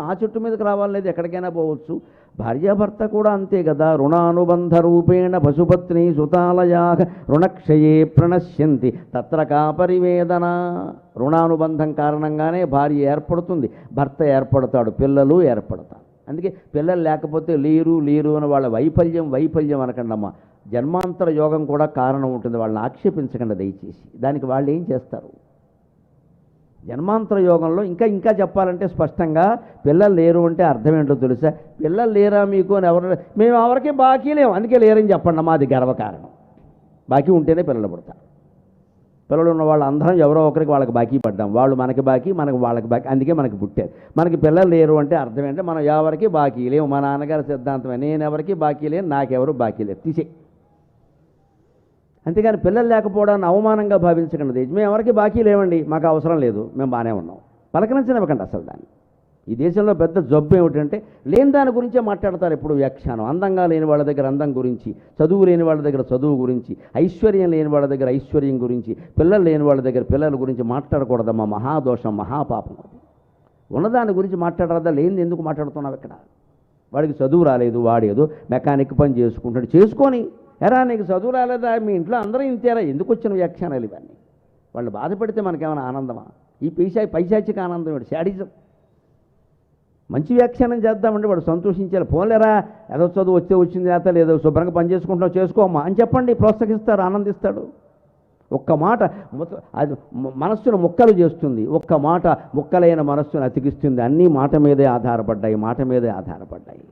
ఆ చెట్టు మీదకి రావాలనేది ఎక్కడికైనా పోవచ్చు. భార్యాభర్త కూడా అంతే కదా. రుణానుబంధ రూపేణ పశుపత్ని సుతాలయా రుణక్షయే ప్రణశ్యంతి. తత్ర కా పరివేదన? రుణానుబంధం కారణంగానే భార్య ఏర్పడుతుంది. భర్త ఏర్పడతాడు పిల్లలు ఏర్పడతారు. అందుకే పిల్లలు లేకపోతే లేరు లేరు అని వాళ్ళ వైఫల్యం వైఫల్యం అనకండమ్మా. జన్మాంతర యోగం కూడా కారణం ఉంటుంది. వాళ్ళని ఆక్షేపించకండి దయచేసి. దానికి వాళ్ళు ఏం చేస్తారు? జన్మాంతర యోగంలో ఇంకా ఇంకా చెప్పాలంటే స్పష్టంగా పిల్లలు లేరు అంటే అర్థం ఏంటో తెలుసా? పిల్లలు లేరా మీకు అని ఎవరు మేము ఎవరికి బాకీ లేము అందుకే లేరని చెప్పండి మాది గర్వకారణం. బాకీ ఉంటేనే పిల్లలు పుడతారు. పిల్లలు ఉన్న వాళ్ళు అందరం ఎవరో ఒకరికి వాళ్ళకి బాకీ పడ్డాం. వాళ్ళు మనకి బాకీ మనకి వాళ్ళకి బాకీ. అందుకే మనకి పుట్టారు. మనకి పిల్లలు లేరు అంటే అర్థం ఏంటంటే మనం ఎవరికి బాకీ లేవు. మా నాన్నగారి సిద్ధాంతమే. నేను ఎవరికి బాకీ లేను నాకెవరు బాకీ లేదు తీసే అంతేగాని పిల్లలు లేకపోవడాన్ని అవమానంగా భావించకండి. మేము ఎవరికి బాకీ లేవండి. మాకు అవసరం లేదు. మేము బాగానే ఉన్నాం. పలకరించనివ్వకండి అసలు దాన్ని. ఈ దేశంలో పెద్ద జబ్బు ఏమిటంటే లేని దాని గురించే మాట్లాడతారు ఎప్పుడు వ్యాఖ్యానం. అందంగా లేని వాళ్ళ దగ్గర అందం గురించి చదువు లేని వాళ్ళ దగ్గర చదువు గురించి ఐశ్వర్యం లేని వాళ్ళ దగ్గర ఐశ్వర్యం గురించి పిల్లలు లేని వాళ్ళ దగ్గర పిల్లల గురించి మాట్లాడకూడదమ్మా. మహాదోషం మహాపాపం అది. ఉన్నదాని గురించి మాట్లాడరాదా? లేనిది ఎందుకు మాట్లాడుతున్నావు ఇక్కడ? వాడికి చదువు రాలేదు వాడేదో మెకానిక్ పని చేసుకుంటాడు చేసుకొని ఎరా నీకు చదువు రాలేదా? మీ ఇంట్లో అందరూ ఇంతేరా? ఎందుకు వచ్చిన వ్యాఖ్యానాలు ఇవన్నీ? వాళ్ళు బాధపడితే మనకేమైనా ఆనందమా? ఈ పైసా పైశాచిక ఆనందం ఇవాడు శాడిజం. మంచి వ్యాఖ్యానం చేద్దామంటే వాడు సంతోషించాలి. పోలేరా ఏదో చదువు వచ్చే వచ్చింది లేత లేదో శుభ్రంగా పని చేసుకుంటున్నావు చేసుకోమ్మా అని చెప్పండి. ప్రోత్సహిస్తారు ఆనందిస్తాడు. ఒక్క మాట అది మనస్సును ముక్కలు చేస్తుంది. ఒక్క మాట ముక్కలైన మనస్సును అతికిస్తుంది. అన్నీ మాట మీదే ఆధారపడ్డాయి మాట మీదే ఆధారపడ్డాయి.